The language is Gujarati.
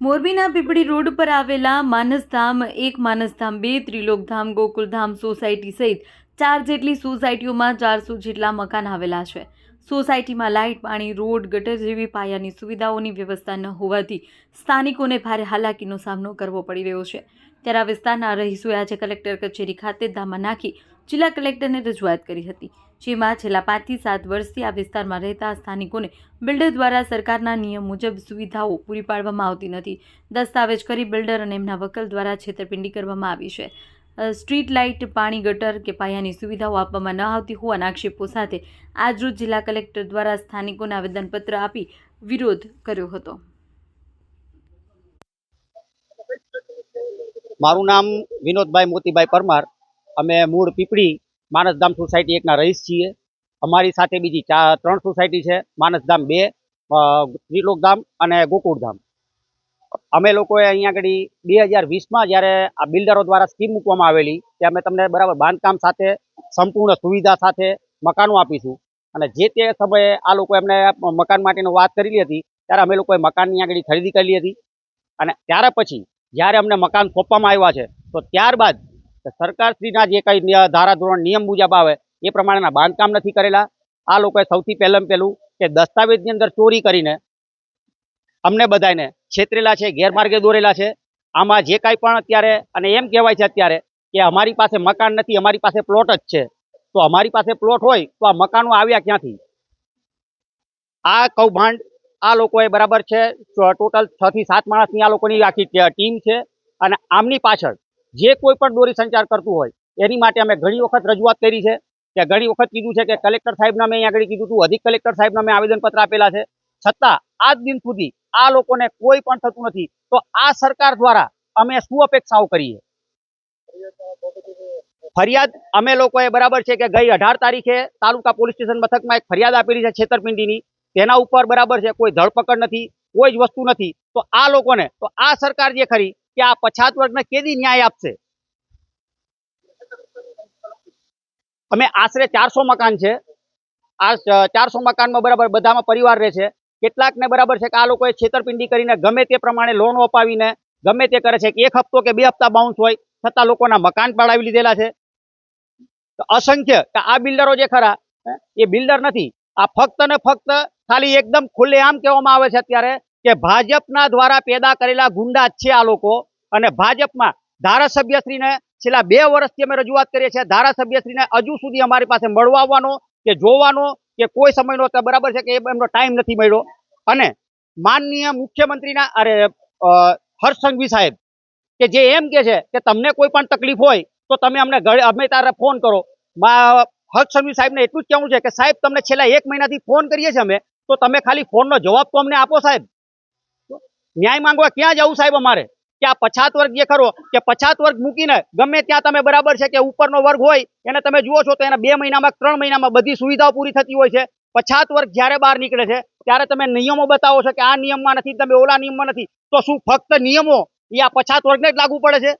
મોરબીના પીપળી રોડ પર આવેલા માનસધામ એક માનસધામ બે, ત્રિલોકધામ ગોકુલધામ સોસાયટી સહિત ચાર જેટલી સોસાયટીઓમાં ચારસો જેટલા મકાન આવેલા છે. સોસાયટીમાં લાઇટ, પાણી, રોડ, ગટર જેવી પાયાની સુવિધાઓની વ્યવસ્થા ન હોવાથી સ્થાનિકોને ભારે હાલાકીનો સામનો કરવો પડી રહ્યો છે. ત્યારે આ વિસ્તારના રહીશોએ આજે કલેક્ટર કચેરી ખાતે ધામા નાખી જિલ્લા કલેક્ટરને રજૂઆત કરી હતી, જેમાં છેલ્લા પાંચથી સાત વર્ષથી આ વિસ્તારમાં રહેતા સ્થાનિકોને બિલ્ડર દ્વારા સરકારના નિયમ મુજબ સુવિધાઓ પૂરી પાડવામાં આવતી નથી. દસ્તાવેજ કરી બિલ્ડર અને એમના વકલ દ્વારા છેતરપિંડી કરવામાં આવી છે. સ્ટ્રીટ લાઇટ, પાણી ગટર કે પાયાની સુવિધાઓ આપવામાં ન આવતી હોવાના આક્ષેપો સાથે આજરોજ જિલ્લા કલેક્ટર દ્વારા સ્થાનિકોને આવેદનપત્ર આપી વિરોધ કર્યો હતો. મારું નામ વિનોદભાઈ મોતીભાઈ પરમાર. અમે મૂળ પીપળી માનસધામ સોસાયટી એકના રહીશ છીએ. અમારી સાથે બીજી ચાર ત્રણ સોસાયટી છે, માનસધામ બે ત્રિલોકધામ અને ગોકુળધામ. અમે લોકોએ અહીંયા આગળ બે હજાર વીસમાં જ્યારે આ બિલ્ડરો દ્વારા સ્કીમ મૂકવામાં આવેલી કે અમે તમને બરાબર બાંધકામ સાથે, સંપૂર્ણ સુવિધા સાથે મકાનો આપીશું. અને જે તે સમયે આ લોકો એમને મકાન માટેની વાત કરેલી હતી, ત્યારે અમે લોકોએ મકાનની આગળ ખરીદી કરેલી હતી. અને ત્યાર પછી જ્યારે અમને મકાન સોંપવામાં આવ્યા છે, તો ત્યારબાદ સરકારશ્રીના જે કંઈ ધારાધોરણ નિયમ મુજબ આવે, એ પ્રમાણેના બાંધકામ નથી કરેલા. આ લોકોએ સૌથી પહેલાં પહેલું કે દસ્તાવેજની અંદર ચોરી કરીને અમને બધાને છેતરેલા છે, ગેરમાર્ગે દોરેલા છે. આમાં જે કાંઈ પણ અત્યારે, અને એમ કહેવાય છે અત્યારે, કે અમારી પાસે મકાન નથી, અમારી પાસે પ્લોટ જ છે. તો અમારી પાસે પ્લોટ હોય, તો આ મકાનો આવ્યા ક્યાંથી? આ કૌભાંડ આ લોકોએ બરાબર છે ટોટલ છ થી સાત માણસની આ લોકોની આખી ટીમ છે. અને આમની પાછળ જે કોઈ પણ દોરી સંચાર કરતું હોય, એની માટે અમે ઘણી વખત રજૂઆત કરી છે કે ઘણી વખત કીધું છે કે કલેક્ટર સાહેબના અહીંયા આગળ કીધું હતું, અધિક કલેક્ટર સાહેબના મેં આવેદનપત્ર આપેલા છે. છતાં, આજ દિન સુધી આ લોકોને કોઈ પણ થતું નથી. તો આ સરકાર દ્વારા અમે શું અપેક્ષાઓ કરીએ? ફરિયાદ અમે લોકોએ બરાબર છે કે ગઈ અઢાર તારીખે તાલુકા પોલીસ સ્ટેશન મથકમાં એક ફરિયાદ આપેલી છે છેતરપિંડીની. તેના ઉપર બરાબર છે, કોઈ ધરપકડ નથી, કોઈ જ વસ્તુ નથી. તો આ લોકોને, તો આ સરકાર જે ખરી કે આ પછાત વર્ગને કેદી ન્યાય આપશે? અમે આશરે ચારસો મકાન છે. આ ચારસો મકાનમાં બરાબર બધામાં પરિવાર રહે છે. કેટલાકને બરાબર છે કે આ લોકોએ છેતરપિંડી કરીને ગમે તે પ્રમાણે લોન અપાવીને, ગમે તે કરે છે કે એક હપ્તો કે બે હપ્તા બાઉન્સ હોય, છતાં લોકોના મકાન પડાવી લીધેલા છે. અસંખ્ય આ બિલ્ડરો જે ખરા એ બિલ્ડર નથી. આ ફક્ત ને ફક્ત ખાલી એકદમ ખુલ્લેઆમ કહેવામાં આવે છે અત્યારે કે ભાજપના દ્વારા પેદા કરેલા ગુંડા છે આ લોકો. અને ભાજપમાં ધારાસભ્યશ્રીને છેલ્લા બે વર્ષથી અમે રજૂઆત કરીએ છીએ. ધારાસભ્યશ્રીને હજુ સુધી અમારી પાસે મળવા આવવાનો કે જોવાનો કે કોઈ સમયનો બરાબર છે કે એમનો ટાઈમ નથી મળ્યો. અને માનનીય મુખ્યમંત્રીના અરે હર્ષ સાહેબ, કે જે એમ કે છે કે તમને કોઈ પણ તકલીફ હોય તો તમે અમને અમે તારે ફોન કરો. હર્ષ સંઘવી સાહેબને એટલું જ કહેવું છે કે સાહેબ, તમને છેલ્લા એક મહિનાથી ફોન કરીએ છીએ અમે, તો તમે ખાલી ફોનનો જવાબ તો અમને આપો સાહેબ. ન્યાય માંગવા ક્યાં જવું સાહેબ અમારે? કે આ પછાત વર્ગ જે ખરો, કે પછાત વર્ગ મૂકીને ગમે ત્યાં તમે બરાબર છે કે ઉપરનો વર્ગ હોય, એને તમે જુઓ છો તો એના બે મહિનામાં ત્રણ મહિનામાં બધી સુવિધાઓ પૂરી થતી હોય છે. પછાત વર્ગ જ્યારે બહાર નીકળે છે, ત્યારે તમે નિયમો બતાવો છો કે આ નિયમમાં નથી, તમે ઓલા નિયમમાં નથી. તો શું ફક્ત નિયમો? એ આ પછાત વર્ગને જ લાગુ પડે છે?